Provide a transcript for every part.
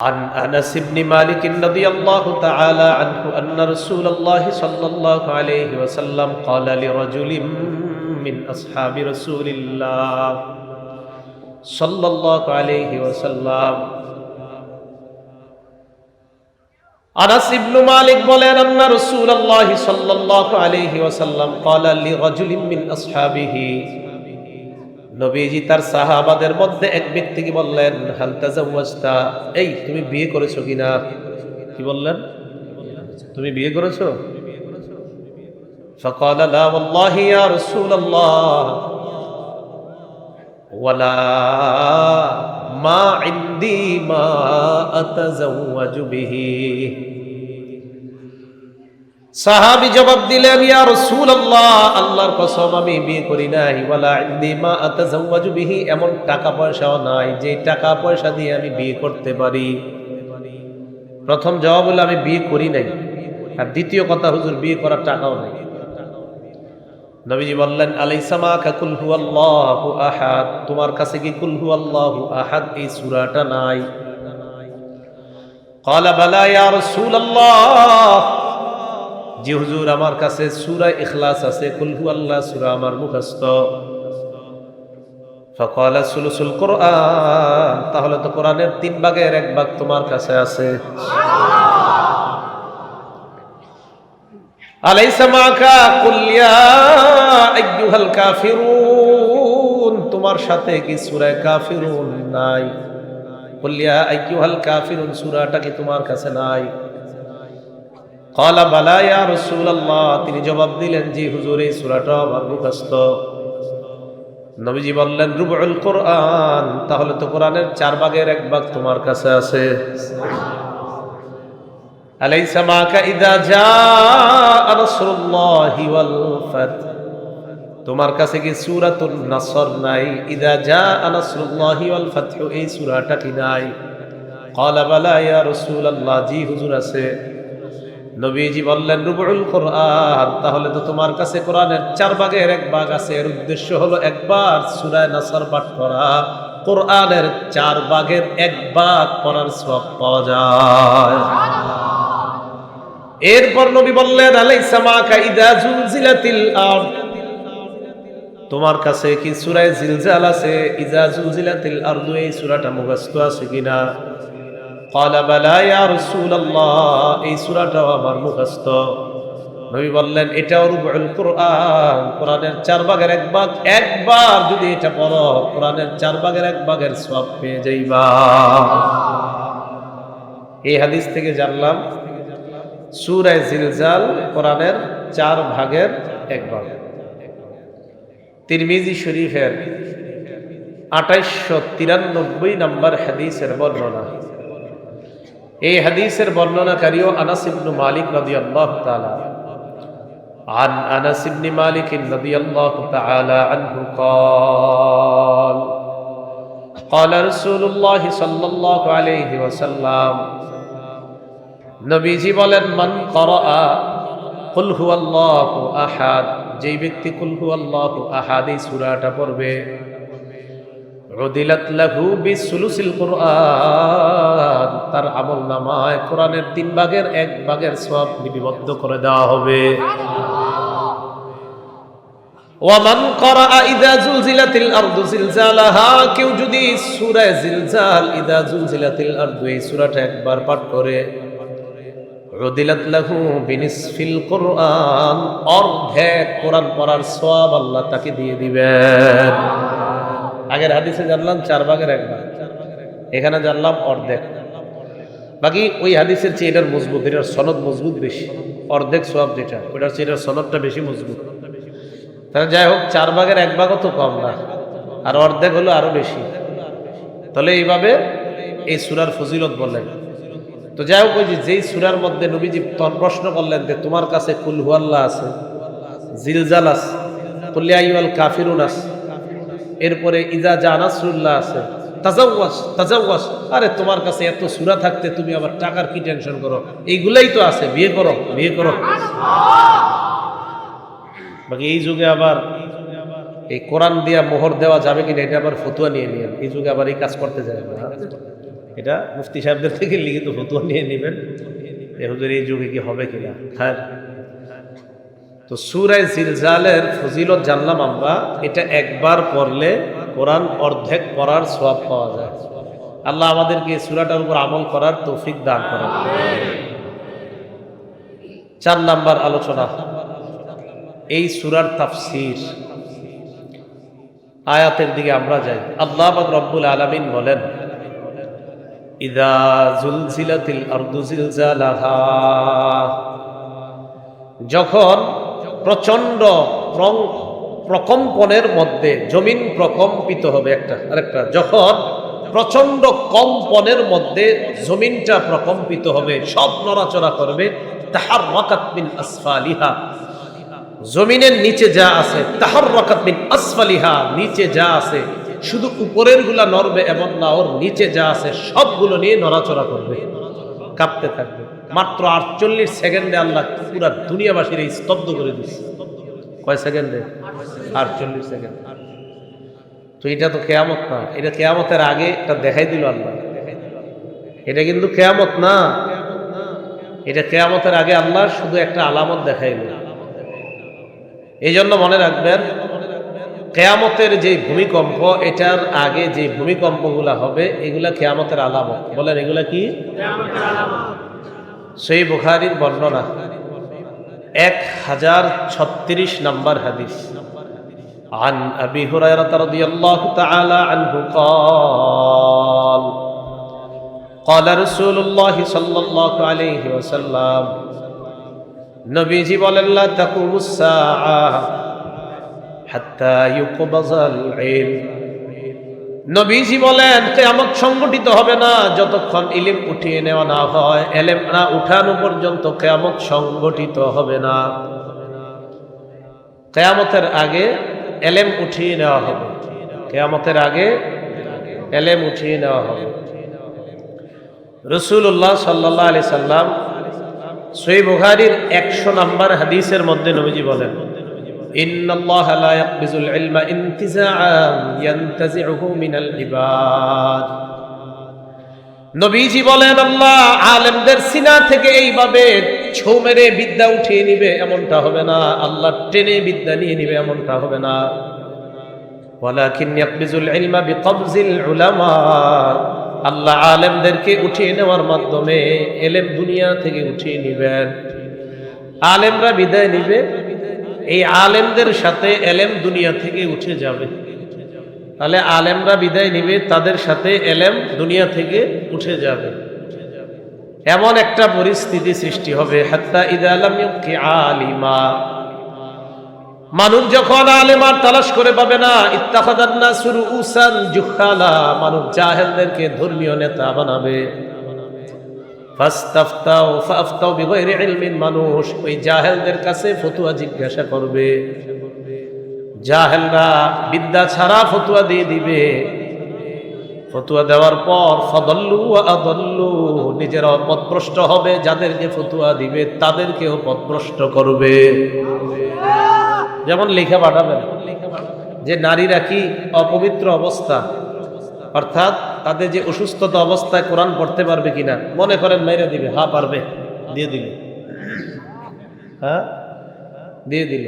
عن انس بن مالك رضي الله تعالى عنه ان رسول الله صلى الله عليه وسلم قال لرجل من اصحاب رسول الله صلى الله عليه وسلم আনাস ইবনু মালিক বলেন আন্না রাসূলুল্লাহ সাল্লাল্লাহু আলাইহি ওয়াসাল্লাম ক্বালা লিরাজুলিন মিন আসহাবিহি নবীজি তার সাহাবাদের মধ্যে এক ব্যক্তিকে বললেন হাল তাজাওয়াজতা এই তুমি বিয়ে করেছো কিনা কি বললেন তুমি বিয়ে করেছো فقال لا والله يا رسول الله ولا ما عندي ما أتزوج به সাহাবি জবাব দিলেন ইয়া রাসূলুল্লাহ আল্লাহর কসম আমি বিয়ে করি নাই ওয়ালা ইন্দি মা আতাজাওয়াজু বিহি এমন টাকা পয়সাও নাই যে টাকা পয়সা দিয়ে আমি বিয়ে করতে পারি প্রথম জবাব হলো আমি বিয়ে করি নাই আর দ্বিতীয় কথা হুজুর বিয়ে করার টাকাও নাই নবীজি বললেন আলাইসা মা কাকুল হু আল্লাহু আহাদ তোমার কাছে কি কুল হু আল্লাহু আহাদ এই সূরাটা নাই قال بلى يا رسول الله যে হুজুর, আমার কাছে সুরা ইখলাস আছে। কুলহু আল্লাহ সুরা আমার মুখস্থ। ফকাল সুলুসুল কোরআন। তাহলে তো কোরআনের তিন ভাগের এক ভাগ তোমার কাছে আছে। তোমার সাথে কি সুরায় কাফিরুন নাই? কল্যা হালকা কাফিরুন, সুরাটা কি তোমার কাছে নাই? কলা বালা ইয়া রাসূলুল্লাহ তিনি জবাব দিলেন, জি হুজুর, এই সূরাটা আমার নবীজি বললেন রুবুল কোরআন, তাহলে তো কোরআনের চার ভাগের এক ভাগ তোমার কাছে আছে। আলাইসা মাকা ইদা জাআ নাসরুল্লাহি ওয়াল ফাত। তোমার কাছে কি সূরাতুন নাসর নাই? ইদা জাআ নাসরুল্লাহি ওয়াল ফাত এই সূরাটা কি নাই? ক্বালা বালা ইয়া রাসূলুল্লাহ। জি হুজুর, আছে। নবীজি বললেন, রুবুল কোরআন তাহলে তো তোমার কাছে কোরআনের চার ভাগের এক ভাগ আছে। এর উদ্দেশ্য হলো একবার সূরায়ে নাসর পাঠ করা। কোরআনের চার ভাগের এক ভাগ পড়ার সব পাওয়া যায়। এরপর নবী বললেন তোমার কাছে কি সূরায়ে জিলজাল আছে? ইজা জুলজিলাতিল আরদু, এই সূরাটা মুখস্থ আছে কিনা? এই সূরাটাও আমার মুখস্থ। নবী বললেন, এটাও রুবুল কোরআন। কোরআনের চার এক একবার যদি এটা পড়ো, কোরআনের চার এক সওয়াব পেয়ে যাইবা। এই হাদিস থেকে জানলাম সুরায় জিলজাল কোরআনের চার ভাগের এক ভাগ। তিরমিজি শরীফের আঠাইশশো তিরানব্বই নম্বর হাদিসের বর্ণনা। এই হাদিসের বর্ণনাকারীও আনাস ইবনু মালিক রাদিয়াল্লাহু তাআলা عن انس بن مالك رضي الله تعالى عنه قال قال رسول الله صلى الله عليه وسلم নবীজি বলেন মান করা কুল হু আল্লাহ আহাদ যেই ব্যক্তি কুল হু আল্লাহ আহাদ এই সূরাটা পড়বে উদিলাত লাহু তার আমল নামায় কোরআনের তিন ভাগের এক ভাগের সওয়াব লিপিবদ্ধ করে দেওয়া হবে। করা কেউ যদি পাঠ করে উদিলাত লাহু অর্ধেক কোরআন পড়ার সওয়াব আল্লাহ তাকে দিয়ে দিবেন। আগের হাদিসে জানলাম, চার ভাগের এক ভাগ। এখানে জানলাম অর্ধেক। বাকি ওই হাদিসের চেয়ে এটার মজবুত, এটার সনদ মজবুত বেশি। অর্ধেক সব যেটা, ওটার চেয়ে এটার সনদটা বেশি মজবুত। তাহলে যাই হোক, চার ভাগের এক ভাগও তো কম না, আর অর্ধেক হলো আরও বেশি। তাহলে এইভাবে এই সুরার ফজিলত বললেন তো যাই হোক, ওই যে যেই সুরার মধ্যে নবীজি প্রশ্ন করলেন যে, তোমার কাছে কুলহুয়াল্লাহ আছে, জিলজাল আছে কুল্লিয়াইয়াল কাফিরুন আছে। এরপরে ইজা জানাসরুল্লাহ আছে তাজাওয়াস তাজাওয়াস আরে তোমার কাছে এত সুরা থাকতে তুমি আবার টাকার কি টেনশন করো? এইগুলাই তো আছে, বিয়ে করো বিয়ে করো। বাকি এই যুগে আবার এই কোরআন দিয়া মোহর দেওয়া যাবে কিনা এটা আবার ফতুয়া নিয়ে নিয়ে এই যুগে আবার এই কাজ করতে যায় না। এটা মুফতি সাহেবদের থেকে লিখিত ফতুয়া নিয়ে নেবেন। এ হুজুর এই যুগে কি হবে কিনা? হ্যাঁ। তো সুরায় জিলজালের ফজিলত জানলাম আমরা, এটা একবার পড়লে কোরআন অর্ধেক পড়ার সব পাওয়া যায়। আল্লাহ আমাদেরকে সুরাটার উপর আমল করার তৌফিক দান করেন। চার নাম্বার আলোচনা। এই সুরার তাফসির। আয়াতের দিকে আমরা যাই। আল্লাহ রব্বুল আলামিন বলেন যখন প্রচণ্ড প্রং- প্রকম্পনের মধ্যে জমিন প্রকম্পিত হবে একটা, আরেকটা। যখন প্রচণ্ড কম্পনের মধ্যে জমিনটা প্রকম্পিত হবে, সব নড়াচড়া করবে তাহার রকাতমিন আসফালিহা। জমিনের নিচে যা আছে তাহার রকাতমিন আসফালিহা, নিচে যা আছে, শুধু উপরেরগুলা নড়বে এবং না, ওর নিচে যা আছে, সবগুলো নিয়ে নড়াচড়া করবে। কাঁপতে থাকবে। মাত্র আটচল্লিশ সেকেন্ডে আল্লাহ পুরা দুনিয়াবাসীর এই স্তব্ধ করে দিচ্ছে কয় সেকেন্ডে? আটচল্লিশ সেকেন্ড। তো এটা তো কেয়ামত না। এটা কেয়ামতের আগে এটা দেখাই দিল আল্লাহ। এটা কিন্তু কেয়ামত না। এটা কেয়ামতের আগে আল্লাহ শুধু একটা আলামত দেখাইল। এই জন্য মনে রাখবেন, কেয়ামতের যে ভূমিকম্প, এটার আগে যে ভূমিকম্পগুলা হবে, এগুলা কেয়ামতের আলামত। বলেন, এগুলা কি? সেই বুখারির বর্ণনা এক হাজার ছত্রিশ নম্বর হাদিস عن أبي هريرة رضي الله تعالى عنه قال قال رسول الله صلى الله عليه وسلم নবীজি বলেন লা তাকুমুস সাআ হাত্তা ইউকবাজাল ইলম নবীজি বলেন, কেয়ামত সংগঠিত হবে না, যতক্ষণ ইলিম উঠিয়ে নেওয়া না হয়, এলেম না উঠানো পর্যন্ত কেয়ামত সংগঠিত হবে না। কেয়ামতের আগে এলেম উঠিয়ে নেওয়া হবে। কেয়ামতের আগে এলেম উঠিয়ে নেওয়া হবে। রসুল্লাহ সাল্লাহ আলি সাল্লাম সই বুখারির একশো নাম্বার হাদিসের মধ্যে নবীজি বলেন إن الله لا يقبض العلم انتزاعا ينتزعه من العباد নবীজি বলেন আল্লাহ আলেমদের সিনা থেকে এইভাবে ছৌ মেরে বিদ্যা উঠিয়ে নিবে এমনটা হবে না আল্লাহ টেনে বিদ্যা নিয়ে নিবে এমনটা হবে না ওয়ালাকিন ইয়াকবিজুল ইলমা বিকবজিল উলামা আল্লাহ আলেমদেরকে উঠিয়ে নেওয়ার মাধ্যমে এলেম দুনিয়া থেকে উঠিয়ে নিবেন আলেমরা বিদায় নিবে এই আলেমদের সাথে এলেম দুনিয়া থেকে উঠে যাবে। তাহলে আলেমরা বিদায় নিবে, তাদের সাথে এলেম দুনিয়া থেকে উঠে যাবে। এমন একটা পরিস্থিতি সৃষ্টি হবে, হাত্তা ইদা আলাম ইউকি আলিমা। মানুষ যখন আলেমার তালাশ করে পাবে না ইত্তাখাদান্না সুরু উসান জুখালা, মানুষ জাহেলদেরকে ধর্মীয় নেতা বানাবে। ফাস্তাফতাও ফাফতাও বিগয়রি ইলমিন মানুষ। ওই জাহেলদের কাছে ফতুয়া জিজ্ঞাসা করবে। জাহেলরা বিদ্যা ছাড়া ফতুয়া দিয়ে দিবে। ফতুয়া দেওয়ার পর ফদল্লু আদল্লু, নিজেরাও পথভ্রষ্ট হবে, যাদেরকে ফতুয়া দিবে তাদেরকেও পথভ্রষ্ট করবে। যেমন লিখে পাঠাবেন, যে নারীরা কি অপবিত্র অবস্থা? অর্থাৎ তাদের যে অসুস্থতা অবস্থায় কোরআন পড়তে পারবে কিনা, মনে করেন মেরে দিবে, হা পারবে, দিয়ে দিল। হ্যাঁ দিয়ে দিল।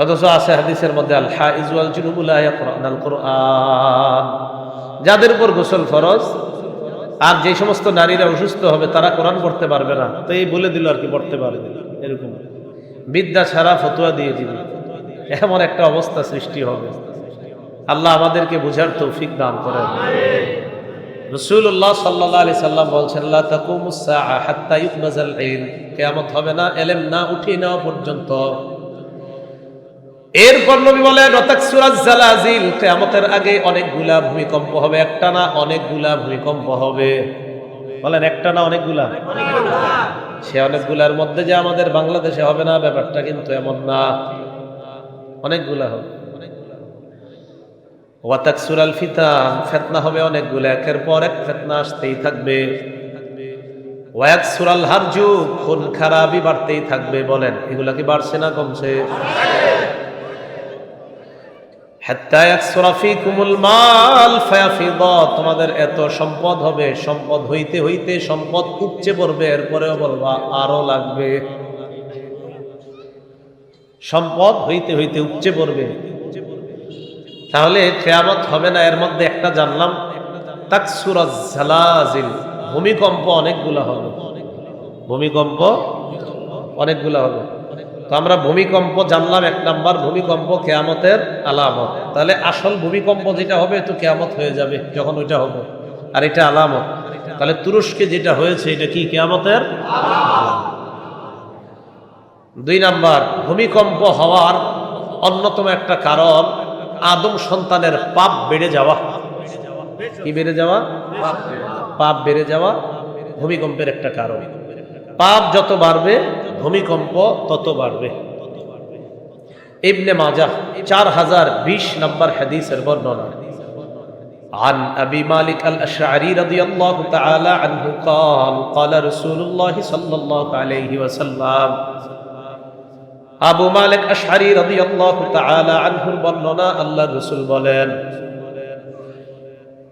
অথচ আছে হাদিসের মধ্যে, আল জুনুবুল্লাহ কোরআন কোরআন। যাদের উপর গোসল ফরজ, আর যে সমস্ত নারীরা অসুস্থ হবে, তারা কোরআন পড়তে পারবে না। তো এই বলে দিল আর কি, পড়তে পারবে এরকম। বিদ্যা ছাড়া ফতুয়া দিয়ে দিবে। এমন একটা অবস্থা সৃষ্টি হবে। আল্লাহ আমাদেরকে বুঝার তৌফিক দান করেন। রসুল্লাহ সাল্লাহ সাল্লাম বলছেন কেয়ামত হবে না, এলেম না উঠিয়ে নেওয়া পর্যন্ত। এরপর নবী সুরাজ জালাজিল। কেয়ামতের আগে অনেকগুলা ভূমিকম্প হবে, একটা না অনেকগুলা ভূমিকম্প হবে। বলেন, একটা না অনেকগুলা সে অনেকগুলার মধ্যে যে আমাদের বাংলাদেশে হবে না, ব্যাপারটা কিন্তু এমন না। অনেকগুলা হবে। ওয়াতাকসুর আল ফিতান ফেতনা হবে অনেকগুলো, একের পর এক ফেতনা আসতেই থাকবে। ওয়াকসুর আল হারজু, খুন খারাপই বাড়তেই থাকবে, বলেন। এগুলা কি বাড়ছে না কমছে? তোমাদের এত সম্পদ হবে, সম্পদ হইতে হইতে সম্পদ উপচে পড়বে, এরপরেও বলবা আরও লাগবে। সম্পদ হইতে হইতে উপচে পড়বে। তাহলে কেয়ামত হবে না, এর মধ্যে একটা জানলাম ভূমিকম্প অনেকগুলো হবে। ভূমিকম্প অনেকগুলো হবে। তো আমরা ভূমিকম্প জানলাম এক নাম্বার, ভূমিকম্প কেয়ামতের আলামত। তাহলে আসল ভূমিকম্প যেটা হবে তো কেয়ামত হয়ে যাবে, যখন ওইটা হবে। আর এটা আলামত। তাহলে তুরস্কে যেটা হয়েছে, এটা কি কেয়ামতের? দুই নাম্বার, ভূমিকম্প হওয়ার অন্যতম একটা কারণ আদম সন্তানের পাপ বেড়ে যাওয়া কি বেড়ে যাওয়া পাপ বেড়ে যাওয়া ভূমিকম্পের একটা কারণ পাপ যত বাড়বে ভূমিকম্প তত বাড়বে ইবনে মাজাহ চার হাজার বিশ নম্বর হাদিসের বর্ণনা عن أبي مالك الأشعري رضي الله تعالى عنه قال قال رسول الله صلى الله عليه وسلم আবু মালিক আশহারি রাদিয়াল্লাহু তাআলা আনহুর বর্ণনা আল্লাহর রাসূল বলেন,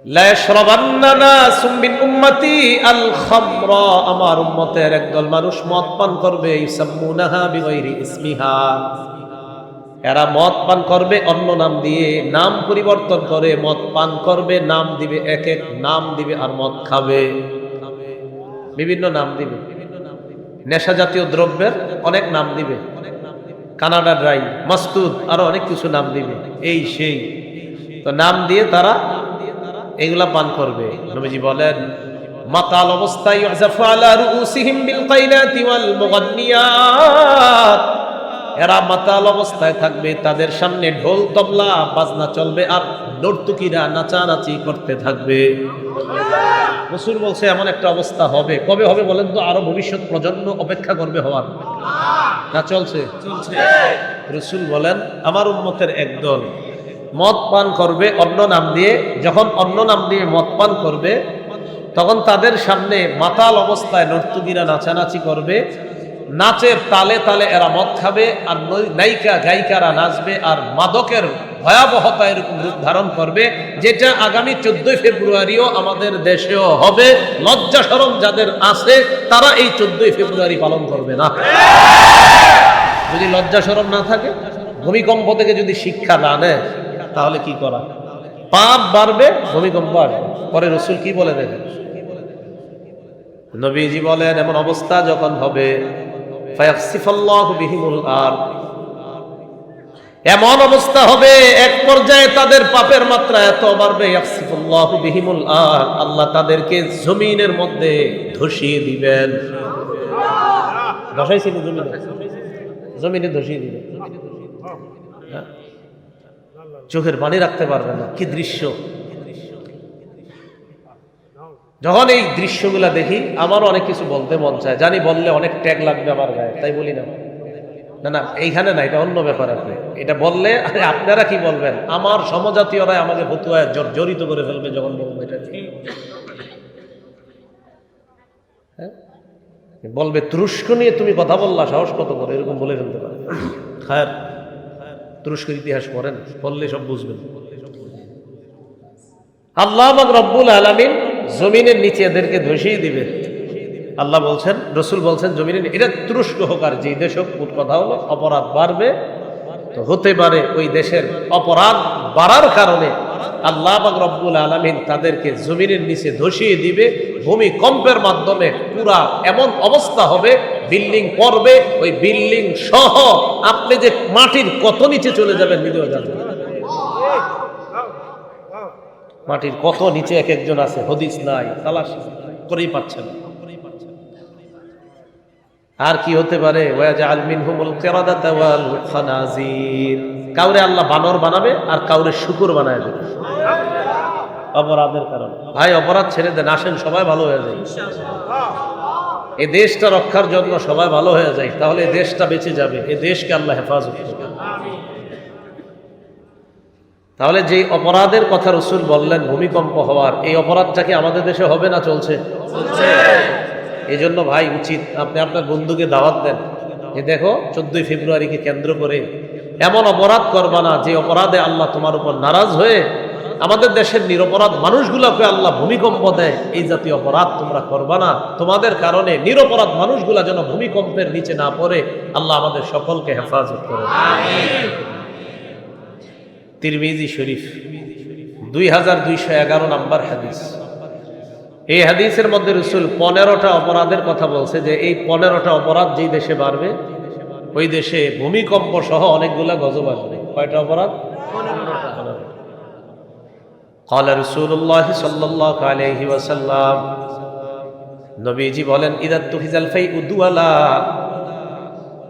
লা ইয়াশরাবান্না নাসুম মিন উম্মতি আল খামরা আমার উম্মতের একদল মানুষ মদ পান করবে, ইসাম্মুনাহা বিগাইরি ইসমিহা এরা মদ পান করবে, অন্য নাম দিয়ে নাম পরিবর্তন করে মদ পান করবে, নাম দিবে, এক এক নাম দিবে আর মদ খাবে। বিভিন্ন নাম দিবে। নেশা জাতীয় দ্রব্যের অনেক নাম দিবে। কানাডা ড্রাই মাস্তুদ, আরও অনেক কিছু নাম দিবে। এই সেই। তো নাম দিয়ে তারা এগুলা পান করবে। নবীজি বলেন, মাতাল অবস্থায় এরা মাতাল অবস্থায় থাকবে, তাদের সামনে ঢোল, তবলা, বাজনা চলবে আর নর্তুকিরা নাচানাচি করতে থাকবে। রসুল বলছে, এমন একটা অবস্থা হবে। কবে হবে বলেন তো? আরও ভবিষ্যৎ প্রজন্ম অপেক্ষা করবে হওয়ার। না চলছে? রসুল বলেন আমার উন্মতের একদল মদ পান করবে অন্য নাম দিয়ে যখন অন্য নাম দিয়ে মদ পান করবে তখন তাদের সামনে মাতাল অবস্থায় নর্তুকিরা নাচানাচি করবে নাচের তালে তালে এরা মদ খাবে, আর নায়িকা, গায়িকারা নাচবে, আর মাদকের ভয়াবহতা এরকম রূপ ধারণ করবে, যেটা আগামী চোদ্দই ফেব্রুয়ারিও আমাদের দেশেও হবে। লজ্জা সরম যাদের আছে, তারা এই চোদ্দই ফেব্রুয়ারি পালন করবে না। যদি লজ্জা সরম না থাকে, ভূমিকম্প থেকে যদি শিক্ষা না নেয়, তাহলে কি করা? পাপ বাড়বে, ভূমিকম্প আসবে। পরে রসুল কি বলে দেখেন? নবীজি বলেন, এমন অবস্থা যখন হবে এমন অবস্থা হবে, এক পর্যায়ে তাদের পাপের মাত্রা এত বাড়বে বিহিমুল আর আল্লাহ তাদেরকে জমিনের মধ্যে ধসিয়ে দিবেন। জমিনে ধসিয়ে দিবেন। হ্যাঁ? চোখের পানি রাখতে পারবে না। কি দৃশ্য? যখন এই দৃশ্যগুলা দেখি, আমারও অনেক কিছু বলতে মন চায়। জানি বললে অনেক ট্যাগ লাগবে আমার গায়ে, তাই বলি না? না না, এইখানে না, এটা অন্য ব্যাপার আছে এটা বললে, আরে আপনারা কি বলবেন? আমার সমজাতীয়রাই আমাকে ফতুয়ায় জড়িত করে ফেলবে যখন বলব এটা হ্যাঁ? বলবে, তুরস্ক নিয়ে তুমি কথা বললা, সাহস কত করে? এরকম বলে ফেলতে পারে। খায়ের, তুরস্কের ইতিহাস পড়েন, পড়লে সব বুঝবেন। আল্লাহ রব্বুল আলামিন জমিনের নিচে এদেরকে ধসিয়ে দিবে। আল্লাহ বলছেন, রসুল বলছেন, জমিনের এটা তুরস্ক হোক আর যেই দেশ হোক কথা হলো অপরাধ বাড়বে। তো হতে পারে ওই দেশের অপরাধ বাড়ার কারণে আল্লাহ রব্বুল আলামিন তাদেরকে জমিনের নিচে ধসিয়ে দিবে। ভূমিকম্পের মাধ্যমে পুরা এমন অবস্থা হবে, বিল্ডিং পড়বে, ওই বিল্ডিং সহ আপনি যে মাটির কত নিচে চলে যাবেন নিজেও জানবেন মাটির কত নিচে এক একজন আছে, হদিস নাই, তালাশ করেই পাচ্ছে না। আর কি হতে পারে? কাউরে আল্লাহ বানর বানাবে আর কাউরে শুকুর বানায় দেবে। অপরাধের কারণে। ভাই, অপরাধ ছেড়ে দেন, আসেন, সবাই ভালো হয়ে যায়। এই দেশটা রক্ষার জন্য সবাই ভালো হয়ে যায়, তাহলে দেশটা বেঁচে যাবে, এ দেশকে আল্লাহ হেফাজত করবে তাহলে যে অপরাধের কথা রসুল বললেন ভূমিকম্প হওয়ার এই অপরাধটা কি আমাদের দেশে হবে না চলছে? এই জন্য ভাই উচিত আপনি আপনার বন্ধুকে দাওয়াত দেন যে দেখো চোদ্দই ফেব্রুয়ারিকে কেন্দ্র করে এমন অপরাধ করবা না যে অপরাধে আল্লাহ তোমার উপর নারাজ হয়ে আমাদের দেশের নিরপরাধ মানুষগুলোকে আল্লাহ ভূমিকম্প দেয়। এই জাতীয় অপরাধ তোমরা করবা না। তোমাদের কারণে নিরপরাধ মানুষগুলা যেন ভূমিকম্পের নিচে না পড়ে আল্লাহ আমাদের সকলকে হেফাজত করে তিরমিজি শরীফ দুই হাজার দুইশো এগারো নাম্বার হাদিস এই হাদিসের মধ্যে রসুল পনেরোটা অপরাধের কথা বলছে যে এই পনেরোটা অপরাধ যেই দেশে বাড়বে ওই দেশে ভূমিকম্প সহ অনেকগুলা গজব আসবে কয়টা অপরাধ قال رسول الله صلى الله عليه وسلم নবীজি বলেন ইদাত তুহিজাল ফাই উদুয়ালা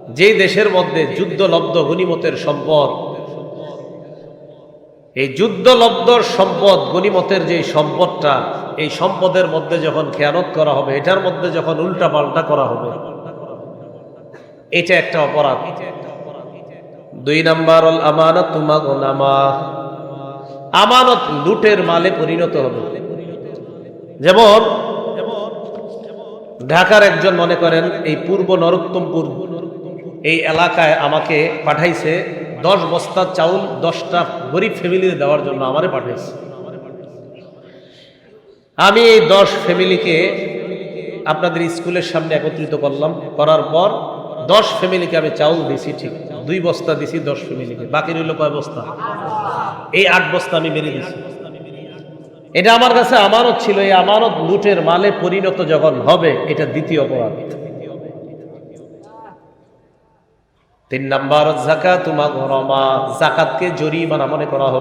যেই দেশের মধ্যে যুদ্ধলব্ধ গনিমতের সম্পদ এই যুদ্ধলব্ধ সম্পদ গনিমতের যে সম্পদটা, এই সম্পদের মধ্যে যখন খেয়ানত করা হবে, এটার মধ্যে যখন উল্টা পাল্টা করা হবে, এটা একটা অপরাধ। দুই নাম্বার আমানত আমানত লুটের মালে পরিণত হবে। যেমন, ঢাকার একজন মনে করেন, এই পূর্ব নরোত্তমপুর, এই এলাকায় আমাকে পাঠাইছে দশ বস্তা চাউল, দশটা গরিব ফ্যামিলিতে দেওয়ার জন্য আমারে পাঠাইছে আমি এই দশ ফ্যামিলিকে আপনাদের স্কুলের সামনে একত্রিত করলাম। করার পর দশ ফ্যামিলিকে আমি চাউল দিছি, ঠিক। দুই বস্তা দিছি দশ ফ্যামিলিকে বাকি রইল কয় বস্তা? এই আট বস্তা আমি মেরে দিছি। এটা আমার কাছে আমানত ছিল, এই আমানত লুটের মালে পরিণত যখন হবে, এটা দ্বিতীয় অপরাধ। তিন নাম্বার জাকাত জাকাতকে জরিমানা মনে করা হবে।